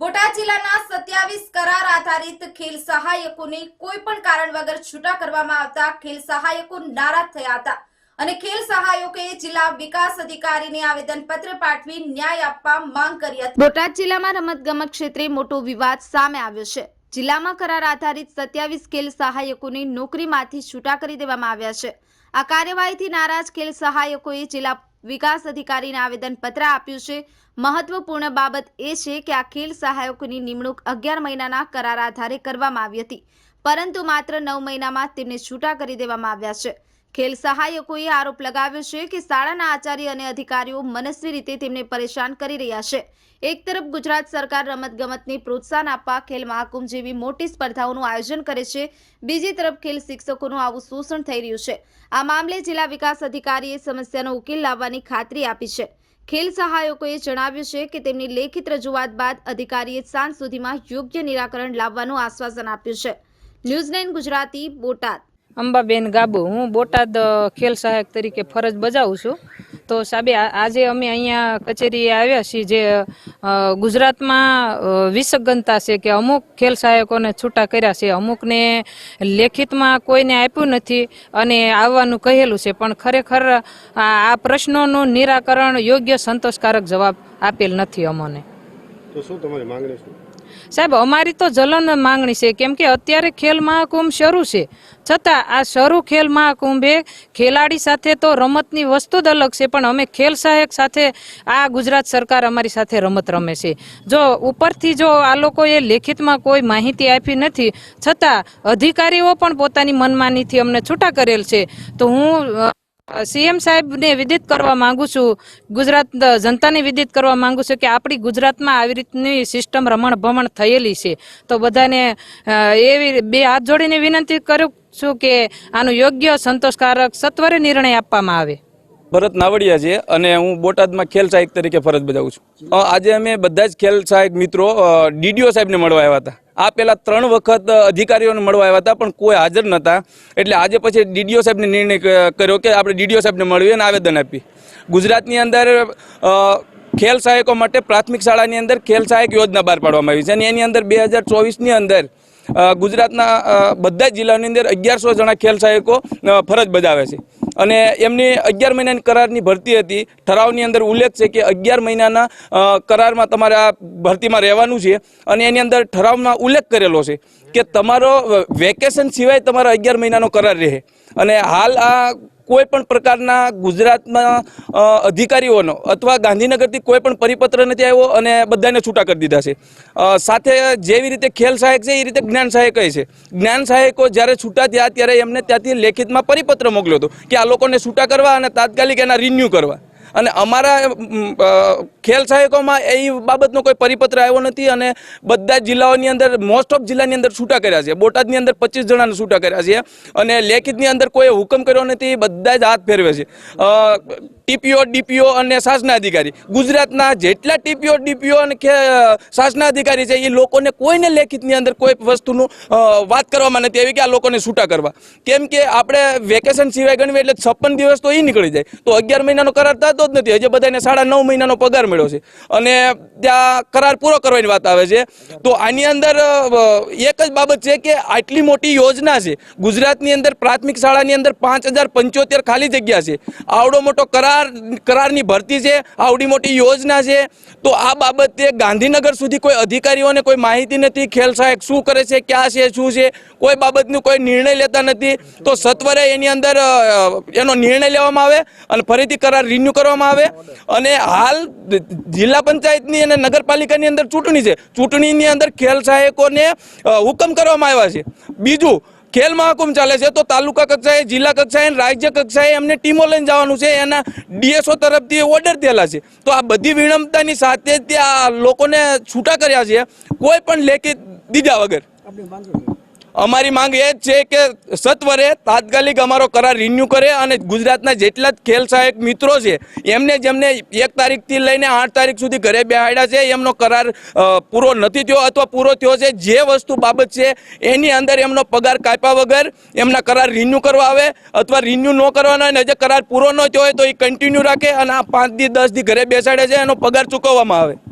બોટાદ જિલ્લાના સત્યાવીસ કરાર આધારિત ખેલ સહાયકોને કોઈ પણ કારણ વગર છૂટા કરવામાં આવતા ખેલ સહાયકો નારાજ થયા હતા. અને ખેલ સહાયકોએ જિલ્લા વિકાસ અધિકારીને આવેદનપત્ર પાઠવી ન્યાય આપવા માંગ કરી હતી. બોટાદ જિલ્લામાં રમતગમત ક્ષેત્રે મોટો વિવાદ સામે આવ્યો છે. જિલ્લામાં કરાર આધારિત સત્યાવીસ ખેલ સહાયકોને નોકરીમાંથી છૂટા કરી દેવામાં આવ્યા છે. આ કાર્યવાહીથી નારાજ ખેલ સહાયકોએ જિલ્લા વિકાસ અધિકારીને આવેદનપત્ર આપ્યું છે. મહત્વપૂર્ણ બાબત એ છે કે આ ખેલ સહાયકોની નિમણૂક અગિયાર મહિનાના કરાર આધારે કરવામાં આવી હતી. પરંતુ માત્ર નવ મહિનામાં તેમને છૂટા કરી દેવામાં આવ્યા છે. ખેલ સહાયકોએ આરોપ લગાવ્યો છે કે શાળાના આચાર્ય અને અધિકારીઓ મનસ્વી રીતે તેમને પરેશાન કરી રહ્યા છે. એક તરફ ગુજરાત સરકાર રમતગમતને પ્રોત્સાહન આપવા ખેલ મહાકુંભ જેવી મોટી સ્પર્ધાઓનું આયોજન કરે છે. બીજી તરફ ખેલ શિક્ષકોનું આવું શોષણ થઈ રહ્યું છે. આ મામલે જિલ્લા વિકાસ અધિકારીએ સમસ્યાનો ઉકેલ લાવવાની ખાતરી આપી છે. ખેલ સહાયકોએ જણાવ્યું છે કે તેમની લેખિત રજૂઆત બાદ અધિકારીએ સાંજ સુધીમાં યોગ્ય નિરાકરણ લાવવાનું આશ્વાસન આપ્યું છે. ન્યૂઝલેન્ડ ગુજરાતી બોટાદ. અંબાબેન ગાબુ, હું બોટાદ ખેલ સહાયક તરીકે ફરજ બજાવું છું. તો સાબે આજે અમે અહીંયા કચેરીએ આવ્યા છીએ જે ગુજરાતમાં વિસગનતા છે કે અમુક ખેલ સહાયકોને છૂટા કર્યા છે. અમુકને લેખિતમાં કોઈને આપ્યું નથી અને આવવાનું કહેલું છે. પણ ખરેખર આ પ્રશ્નોનું નિરાકરણ યોગ્ય સંતોષકારક જવાબ આપેલ નથી અમને. તો શું તમારી માંગણી શું? સાહેબ, અમારી તો જલન માંગણી છે, કેમ કે અત્યારે ખેલ મહાકુંભ શરૂ છે. છતાં આ શરૂ ખેલ મહાકુંભે ખેલાડી સાથે તો રમતની વસ્તુ જ અલગ છે, પણ અમે ખેલ સહાયક સાથે આ ગુજરાત સરકાર અમારી સાથે રમત રમે છે. જો ઉપરથી જો આ લોકોએ લેખિતમાં કોઈ માહિતી આપી નથી, છતાં અધિકારીઓ પણ પોતાની મનમાનીથી અમને છૂટા કરેલ છે, તો હું સીએમ સાહેબને વિદિત કરવા માંગુ છું. ગુજરાત જનતાને વિદિત કરવા માંગુ છું કે આપણી ગુજરાતમાં આવી રીતની સિસ્ટમ રમણ ભમણ થયેલી છે. તો બધાને એવી બે હાથ જોડીને વિનંતી કરું છું કે આનું યોગ્ય સંતોષકારક સત્વરે નિર્ણય આપવામાં આવે. ભરત નાવડિયા છે અને હું બોટાદમાં ખેલ સહાયક તરીકે ફરજ બજાવું છું. આજે અમે બધા જ ખેલ સહાયક મિત્રો ડીડીઓ સાહેબને મળવા આવ્યા હતા. આ પહેલાં ત્રણ વખત અધિકારીઓને મળવા આવ્યા હતા, પણ કોઈ હાજર નહોતા. એટલે આજે પછી ડીડીઓ સાહેબને નિર્ણય કર્યો કે આપણે ડીડીઓ સાહેબને મળીએ અને આવેદન આપી ગુજરાતની અંદર ખેલ સહાયકો માટે પ્રાથમિક શાળાની અંદર ખેલ સહાયક યોજના બહાર પાડવામાં આવી છે. અને એની અંદર બે હજાર ચોવીસની અંદર ગુજરાતના બધા જિલ્લાની અંદર અગિયારસો જણા ખેલ સહાયકો ફરજ બજાવે છે. અને એમની અગિયાર મહિનાની કરારની ભરતી હતી. ઠરાવની અંદર ઉલ્લેખ છે કે અગિયાર મહિનાના કરારમાં તમારે આ ભરતીમાં રહેવાનું છે અને એની અંદર ઠરાવમાં ઉલ્લેખ કરેલો છે કે તમારો વેકેશન સિવાય તમારા અગિયાર મહિનાનો કરાર રહે. અને હાલ આ કોઈ પણ પ્રકારના ગુજરાતના અધિકારીઓનો અથવા ગાંધીનગરથી કોઈ પણ પરિપત્ર નથી આવ્યો અને બધાને છૂટા કરી દીધા છે. સાથે જેવી રીતે ખેલ સહાયક છે, એ રીતે જ્ઞાન સહાયક છે. જ્ઞાન સહાયકો જ્યારે છૂટા થયા, ત્યારે એમને ત્યાંથી લેખિતમાં પરિપત્ર મોકલ્યો હતો કે આ લોકોને છૂટા કરવા અને તાત્કાલિક એના રિન્યૂ કરવા. અને અમારા ખેલ સહાયકોમાં એ બાબતનો કોઈ પરિપત્ર આવ્યો નથી અને બધા જિલ્લાઓની અંદર મોસ્ટ ઓફ જિલ્લાની અંદર છૂટા કર્યા છે. બોટાદની અંદર પચીસ જણાને છૂટા કર્યા છે. અને લેખિતની અંદર કોઈ હુકમ કર્યો નથી, બધા જ હાથ ફેરવે છે. ટીપીઓ, ડીપીઓ અને શાસના અધિકારી. ગુજરાતના જેટલા ટીપીઓ, ડીપીઓ અને શાસનાધિકારી છે, એ લોકોને કોઈને લેખિતની અંદર કોઈ વસ્તુનું વાત કરવામાં નથી આવી કે આ લોકોને છૂટા કરવા. કેમ કે આપણે વેકેશન સિવાય ગણવી એટલે છપ્પન દિવસ તો એ નીકળી જાય. તો અગિયાર મહિનાનો કરાર થતો જ નથી. હજી બધાને સાડા નવ મહિનાનો પગાર મળ્યો છે. અને ત્યાં કરાર પૂરો કરવાની વાત આવે છે. તો આની અંદર એક જ બાબત છે કે આટલી મોટી યોજના છે. ગુજરાતની અંદર પ્રાથમિક શાળાની અંદર પાંચ ખાલી જગ્યા છે. આવડો મોટો કરાર કરારની ભરતી છે, આવડી મોટી યોજના છે, તો આ બાબતે ગાંધીનગર સુધી કોઈ અધિકારીઓને કોઈ માહિતી નથી, ખેલ સહાયક શું કરે છે, ક્યાં છે, શું છે, કોઈ બાબતનું કોઈ નિર્ણય લેતા નથી, તો સત્વરે એની અંદર એનો નિર્ણય લેવામાં આવે અને ફરીથી કરાર રિન્યુ કરવામાં આવે. અને હાલ જિલ્લા પંચાયતની અને નગરપાલિકાની અંદર ચૂંટણી છે. ચૂંટણીની અંદર ખેલ સહાયકોને હુકમ કરવામાં આવ્યા છે. બીજું ખેલ મહાકુંભ ચાલે છે, તો તાલુકા કક્ષાએ, જિલ્લા કક્ષાએ રાજ્ય કક્ષાએ એમને ટીમો લઈને જવાનું છે, એના ડીએસઓ તરફથી ઓર્ડર થયેલા છે. તો આ બધી વિળંબતાની સાથે જ ત્યાં લોકોને છૂટા કર્યા છે, કોઈ પણ લેખિત દીધા વગર. અમારી માંગ એ જ છે કે સત્વરે તાત્કાલિક અમારો કરાર રિન્યુ કરે અને ગુજરાતના જેટલા જ ખેલ સહાયક મિત્રો છે, એમને જેમને એક તારીખથી લઈને આઠ તારીખ સુધી ઘરે બેહાડ્યા છે, એમનો કરાર પૂરો નથી થયો અથવા પૂરો થયો છે, જે વસ્તુ બાબત છે, એની અંદર એમનો પગાર કાપ્યા વગર એમના કરાર રિન્યુ કરવા આવે અથવા રિન્યુ ન કરવાના અને જે કરાર પૂરો ન થયો હોય તો એ કન્ટિન્યુ રાખે અને આ પાંચ દી, દસ દી ઘરે બેસાડે છે, એનો પગાર ચૂકવવામાં આવે.